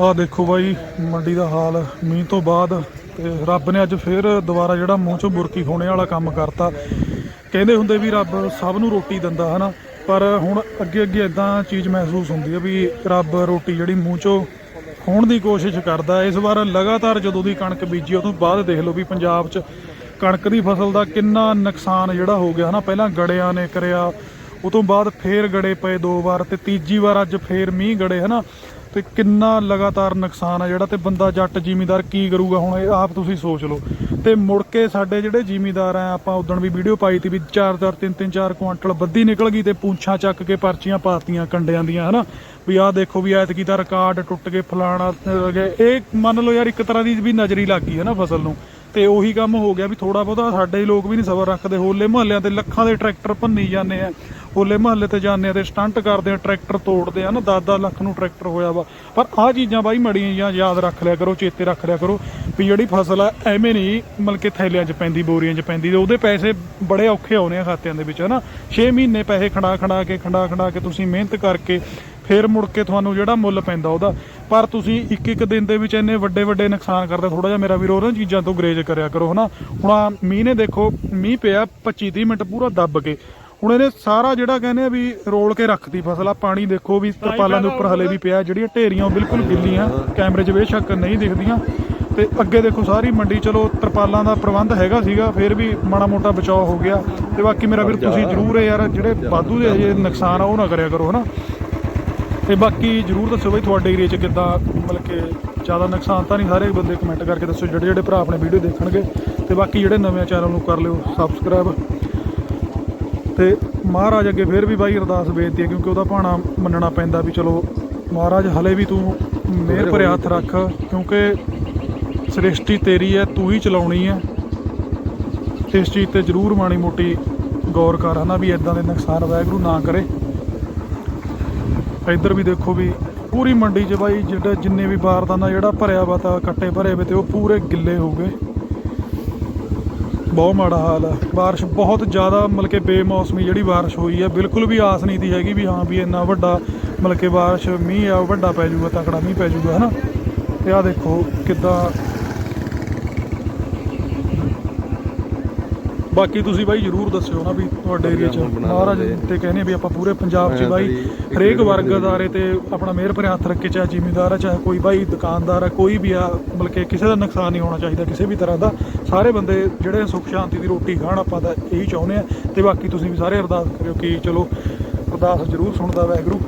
ਆਹ ਦੇਖੋ ਬਾਈ, ਮੰਡੀ ਦਾ ਹਾਲ, ਮੀਂਹ ਤੋਂ ਬਾਅਦ ਤੇ ਰੱਬ ਨੇ ਅੱਜ ਫੇਰ ਦੁਬਾਰਾ ਜਿਹੜਾ ਮੂੰਹ ਚੋਂ ਬੁਰਕੀ ਖੋਣੇ ਵਾਲਾ ਕੰਮ ਕਰਤਾ। ਕਹਿੰਦੇ ਹੁੰਦੇ ਵੀ ਰੱਬ ਸਭ ਨੂੰ ਰੋਟੀ ਦਿੰਦਾ, ਹਨਾ? ਪਰ ਹੁਣ ਅੱਗੇ ਅੱਗੇ ਇਦਾਂ ਚੀਜ਼ ਮਹਿਸੂਸ ਹੁੰਦੀ ਹੈ ਵੀ ਰੱਬ ਰੋਟੀ ਜਿਹੜੀ ਮੂੰਹ ਚੋਂ ਖੋਣ ਦੀ ਕੋਸ਼ਿਸ਼ ਕਰਦਾ, ਇਸ ਵਾਰ ਲਗਾਤਾਰ ਜਦੋਂ ਦੀ ਕਣਕ ਬੀਜੀ ਉਹ ਤੋਂ ਬਾਅਦ ਦੇਖ ਲਓ ਵੀ ਪੰਜਾਬ 'ਚ ਕਣਕ ਦੀ ਫਸਲ ਦਾ ਕਿੰਨਾ ਨੁਕਸਾਨ ਜਿਹੜਾ ਹੋ ਗਿਆ, ਹਨਾ? ਪਹਿਲਾਂ ਗੜਿਆਂ ਨੇ ਕਰਿਆ ਉਹ ਤੋਂ ਬਾਅਦ ਫੇਰ ਗੜੇ ਪਏ ਦੋ ਵਾਰ ਤੇ ਤੀਜੀ ਵਾਰ ਅੱਜ ਫੇਰ ਮੀਂਹ ਗੜੇ, ਹਨਾ? ਤੇ ਕਿੰਨਾ ਲਗਾਤਾਰ ਨੁਕਸਾਨ ਆ ਜਿਹੜਾ ਤੇ ਬੰਦਾ ਜੱਟ ਜਿਮੀਦਾਰ ਕੀ ਕਰੂਗਾ? ਹੁਣ ਇਹ ਆਪ ਤੁਸੀਂ ਸੋਚ ਲਓ। ਤੇ ਮੁੜ ਕੇ ਸਾਡੇ ਜਿਹੜੇ ਜ਼ਿਮੀਦਾਰ ਆ, ਆਪਾਂ ਉਦੋਂ ਵੀ ਵੀਡੀਓ ਪਾਈ ਤੀ ਵੀ 4-4 3-3 4 ਕੁਆਂਟਲ ਬੱਦੀ ਨਿਕਲ ਗਈ ਤੇ ਪੂੰਛਾਂ ਚੱਕ ਕੇ ਪਰਚੀਆਂ ਪਾਤੀਆਂ ਕੰਡਿਆਂ ਦੀਆਂ, ਹਨਾ? ਵੀ ਆਹ ਦੇਖੋ ਵੀ ਐਤਕੀ ਦਾ ਰਿਕਾਰਡ ਟੁੱਟ ਕੇ ਫਲਾਣਾ ਇਹ ਮੰਨ ਲਓ ਯਾਰ ਇੱਕ ਤਰ੍ਹਾਂ ਦੀ ਵੀ ਨਜ਼ਰੀ ਲੱਗ ਗਈ ਹੈ ਨਾ ਫਸਲ ਨੂੰ। ਤੇ ਉਹੀ ਕੰਮ ਹੋ ਗਿਆ ਵੀ ਥੋੜਾ ਬਹੁਤਾ ਸਾਡੇ ਲੋਕ ਵੀ ਨਹੀਂ ਸਬਰ ਰੱਖਦੇ। ਹੋਲੇ ਮਹੱਲਿਆਂ ਤੇ ਲੱਖਾਂ ਦੇ ਟਰੈਕਟਰ ਭੰਨੀ ਜਾਂਦੇ ਆ। ਹੋਲੇ ਮਹੱਲੇ ਤੇ ਜਾਂਦੇ ਆ ਤੇ ਸਟੰਟ ਕਰਦੇ ਆ, ਟਰੈਕਟਰ ਤੋੜਦੇ ਆ। ਨਾ 10-10 ਲੱਖ ਨੂੰ ਟਰੈਕਟਰ ਹੋਇਆ ਵਾ। ਪਰ ਆਹ ਚੀਜ਼ਾਂ ਬਾਈ ਮੜੀਆਂ ਜਾਂ ਯਾਦ ਰੱਖ ਲਿਆ ਕਰੋ, ਚੇਤੇ ਰੱਖ ਲਿਆ ਕਰੋ ਵੀ ਜਿਹੜੀ ਫਸਲ ਆ, ਐਵੇਂ ਨਹੀਂ ਮਤਲਬ ਕਿ ਥੈਲਿਆਂ 'ਚ ਪੈਂਦੀ, ਬੋਰੀਆਂ 'ਚ ਪੈਂਦੀ ਤੇ ਉਹਦੇ ਪੈਸੇ ਬੜੇ ਔਖੇ ਆਉਣੇ ਆ ਖਾਤਿਆਂ ਦੇ ਵਿੱਚ, ਹਨਾ? 6 ਮਹੀਨੇ ਪੈਸੇ ਖੰਡਾ ਖੰਡਾ ਕੇ ਖੰਡਾ ਖੰਡਾ ਕੇ ਤੁਸੀਂ ਮਿਹਨਤ ਕਰਕੇ ਫਿਰ ਮੁੜ ਕੇ ਤੁਹਾਨੂੰ ਜਿਹੜਾ ਮੁੱਲ ਪੈਂਦਾ ਉਹਦਾ। ਪਰ ਤੁਸੀਂ ਇੱਕ ਇੱਕ ਦਿਨ ਦੇ ਵਿੱਚ ਇੰਨੇ ਵੱਡੇ ਵੱਡੇ ਨੁਕਸਾਨ ਕਰਦੇ ਥੋੜਾ ਜਿਹਾ ਮੇਰਾ ਵੀਰ ਉਹਨਾਂ ਚੀਜ਼ਾਂ ਤੋਂ ਗਰੇਜ ਕਰਿਆ ਕਰੋ ਹਨਾ? ਹੁਣ ਆਹ ਮੀਂਹ ਨੇ ਦੇਖੋ ਮੀਂਹ ਪਿਆ 25 30 ਮਿੰਟ ਪੂਰਾ ਦੱਬ ਕੇ। ਹੁਣ ਇਹਨੇ ਸਾਰਾ ਜਿਹੜਾ ਕਹਿੰਦੇ ਆ ਵੀ ਰੋਲ ਕੇ ਰੱਖਤੀ ਫਸਲ ਆ ਪਾਣੀ ਦੇਖੋ ਵੀ ਤਰਪਾਲਾਂ ਦੇ ਉੱਪਰ ਹਲੇ ਵੀ ਪਿਆ ਜਿਹੜੀਆਂ ਢੇਰੀਆਂ ਉਹ ਬਿਲਕੁਲ ਗਿੱਲੀਆਂ ਕੈਮਰੇ 'ਚ ਬੇਸ਼ੱਕ ਨਹੀਂ ਦਿਖਦੀਆਂ। ਤੇ ਅੱਗੇ ਦੇਖੋ ਸਾਰੀ ਮੰਡੀ ਚਲੋ ਤਰਪਾਲਾਂ ਦਾ ਪ੍ਰਬੰਧ ਹੈਗਾ ਸੀਗਾ ਫਿਰ ਵੀ ਮਾੜਾ ਮੋਟਾ ਬਚਾਅ ਹੋ ਗਿਆ। ਤੇ ਬਾਕੀ ਮੇਰਾ ਵੀਰ ਤੁਸੀਂ ਜ਼ਰੂਰ ਇਹ ਯਾਰ ਜਿਹੜੇ ਵਾਧੂ ਦੇ ਹਜੇ ਨੁਕਸਾਨ ਆ ਉਹ ਨਾ ਕਰਿਆ ਕਰੋ ਹਨਾ? ਤੇ ਬਾਕੀ ਜਰੂਰ ਦੱਸੋ ਬਈ ਤੁਹਾਡੇ ਏਰੀਆ 'ਚ ਕਿੱਦਾਂ, ਮਤਲਬ ਕਿ ਜ਼ਿਆਦਾ ਨੁਕਸਾਨ ਤਾਂ ਨਹੀਂ ਸਾਰੇ ਬੰਦੇ ਕਮੈਂਟ ਕਰਕੇ ਦੱਸੋ ਜਿਹੜੇ ਜਿਹੜੇ ਭਰਾ ਆਪਣੇ ਵੀਡੀਓ ਦੇਖਣਗੇ। ਤੇ ਬਾਕੀ ਜਿਹੜੇ ਨਵੇਂ ਚੈਨਲ ਨੂੰ ਕਰ ਲਿਓ ਸਬਸਕ੍ਰਾਈਬ ਤੇ ਮਹਾਰਾਜ ਅੱਗੇ ਫਿਰ ਵੀ ਬਾਈ ਅਰਦਾਸ ਬੇਨਤੀ ਹੈ, ਕਿਉਂਕਿ ਉਹਦਾ ਭਾਣਾ ਮੰਨਣਾ ਪੈਂਦਾ ਵੀ ਚਲੋ ਮਹਾਰਾਜ ਹਲੇ ਵੀ ਤੂੰ ਮਿਹਰ ਭਰਿਆ ਹੱਥ ਰੱਖ, ਕਿਉਂਕਿ ਸ੍ਰਿਸ਼ਟੀ ਤੇਰੀ ਹੈ, ਤੂੰ ਹੀ ਚਲਾਉਣੀ ਹੈ। ਇਸ ਚੀਜ਼ ਤੇ ਜਰੂਰ ਮਾੜੀ ਮੋਟੀ ਗੌਰ ਕਰ, ਹਨਾ, ਵੀ ਇਦਾਂ ਦੇ ਨੁਕਸਾਨ ਵਾਹਿਗੁਰੂ ਨਾ ਕਰੇ। ਇੱਧਰ ਵੀ ਦੇਖੋ ਵੀ ਪੂਰੀ ਮੰਡੀ 'ਚ ਬਾਈ ਜਿਹੜਾ ਜਿੰਨੇ ਵੀ ਬਾਰਦਾਨਾ ਜਿਹੜਾ ਭਰਿਆ ਵਾ ਤਾਂ ਕੱਟੇ ਭਰੇ ਵੇ ਤੇ ਉਹ ਪੂਰੇ ਗਿੱਲੇ ਹੋ ਗਏ। ਬਹੁਤ ਮਾੜਾ ਹਾਲ ਆ। ਬਾਰਿਸ਼ ਬਹੁਤ ਜ਼ਿਆਦਾ ਮਤਲਬ ਕਿ ਬੇਮੌਸਮੀ ਜਿਹੜੀ ਬਾਰਿਸ਼ ਹੋਈ ਹੈ ਬਿਲਕੁਲ ਵੀ ਆਸ ਨਹੀਂ ਦੀ ਹੈਗੀ ਵੀ ਹਾਂ ਵੀ ਇੰਨਾ ਵੱਡਾ ਮਤਲਬ ਕਿ ਬਾਰਿਸ਼ ਮੀਂਹ ਆ ਵੱਡਾ ਪੈ ਜਾਊਗਾ ਤਕੜਾ ਮੀਂਹ ਪੈ ਜਾਊਗਾ, ਹਨਾ? ਤੇ ਆ ਦੇਖੋ ਕਿੱਦਾਂ ਬਾਕੀ ਤੁਸੀਂ ਬਾਈ ਜਰੂਰ ਦੱਸਿਓ ਨਾ ਵੀ ਤੁਹਾਡੇ ਏਰੀਆ 'ਚ। ਮਹਾਰਾਜ ਤੇ ਕਹਿੰਦੇ ਵੀ ਆਪਾਂ ਪੂਰੇ ਪੰਜਾਬ 'ਚ ਬਾਈ ਹਰੇਕ ਵਰਗ ਅਦਾਰੇ ਤੇ ਆਪਣਾ ਮਿਹਰ ਭਰਿਆ ਹੱਥ ਰੱਖ ਕੇ ਚਾਹੇ ਜ਼ਿਮੀਂਦਾਰ ਆ ਚਾਹੇ ਕੋਈ ਬਾਈ ਦੁਕਾਨਦਾਰ ਆ ਕੋਈ ਵੀ ਆ ਮਤਲਬ ਕਿ ਕਿਸੇ ਦਾ ਨੁਕਸਾਨ ਨਹੀਂ ਹੋਣਾ ਚਾਹੀਦਾ ਕਿਸੇ ਵੀ ਤਰ੍ਹਾਂ ਦਾ। ਸਾਰੇ ਬੰਦੇ ਜਿਹੜੇ ਸੁੱਖ ਸ਼ਾਂਤੀ ਦੀ ਰੋਟੀ ਖਾਣ ਆਪਾਂ ਤਾਂ ਇਹੀ ਚਾਹੁੰਦੇ ਆ। ਤੇ ਬਾਕੀ ਤੁਸੀਂ ਵੀ ਸਾਰੇ ਅਰਦਾਸ ਕਰਿਓ ਕਿ ਚਲੋ ਅਰਦਾਸ ਜਰੂਰ ਸੁਣਦਾ ਵਾਹਿਗੁਰੂ।